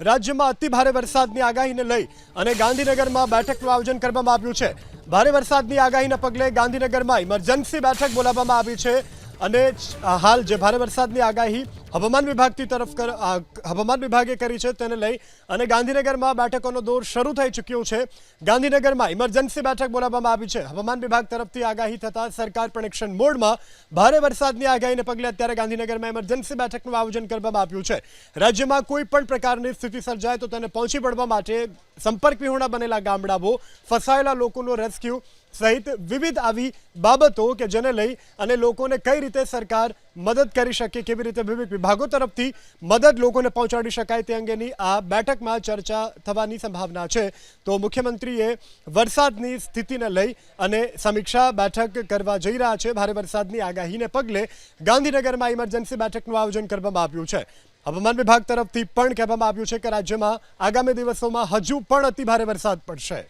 રાજ્યમાં અતિ ભારે વરસાદની આગાહીને લઈ અને ગાંધીનગરમાં બેઠકનું આયોજન કરવામાં આવ્યું છે. ભારે વરસાદની આગાહીના પગલે ગાંધીનગરમાં ઇમરજન્સી બેઠક બોલાવવામાં આવી છે. અને હાલ જે ભારે વરસાદની આગાહી હવામાન વિભાગથી તરફ હવામાન વિભાગે કરી છે તેને લઈ અને ગાંધીનગરમાં બેઠકોનો દોર શરૂ થઈ ચૂક્યો છે. ગાંધીનગરમાં ઇમરજન્સી બેઠક બોલાવવામાં આવી છે. હવામાન વિભાગ તરફથી આગાહી થતાં સરકાર પણ એક્શન મોડમાં ભારે વરસાદની આગાહીને પગલે અત્યારે ગાંધીનગરમાં ઇમરજન્સી બેઠકનું આયોજન કરવામાં આવ્યું છે. રાજ્યમાં કોઈ પણ પ્રકારની સ્થિતિ સર્જાય તો તેને પહોંચી વળવા માટે સંપર્ક વિહોણા બનેલા ગામડાઓ, ફસાયેલા લોકોનો રેસ્ક્યુ સહિત વિવિધ આવી બાબતો કે જેને લઈ અને લોકોને કઈ રીતે સરકાર મદદ કરી શકે, કેવી રીતે વિવિધ વિભાગો તરફથી મદદ લોકોને પહોંચાડી શકાય તે અંગેની આ બેઠકમાં ચર્ચા થવાની સંભાવના છે. તો મુખ્યમંત્રીએ વરસાદની સ્થિતિને લઈ અને સમીક્ષા બેઠક કરવા જઈ રહ્યા છે. ભારે વરસાદની આગાહીને પગલે ગાંધીનગરમાં ઇમરજન્સી બેઠકનું આયોજન કરવામાં આવ્યું છે. હવામાન વિભાગ તરફથી પણ કહેવામાં આવ્યું છે કે રાજ્યમાં આગામી દિવસોમાં હજુ પણ અતિ ભારે વરસાદ પડશે.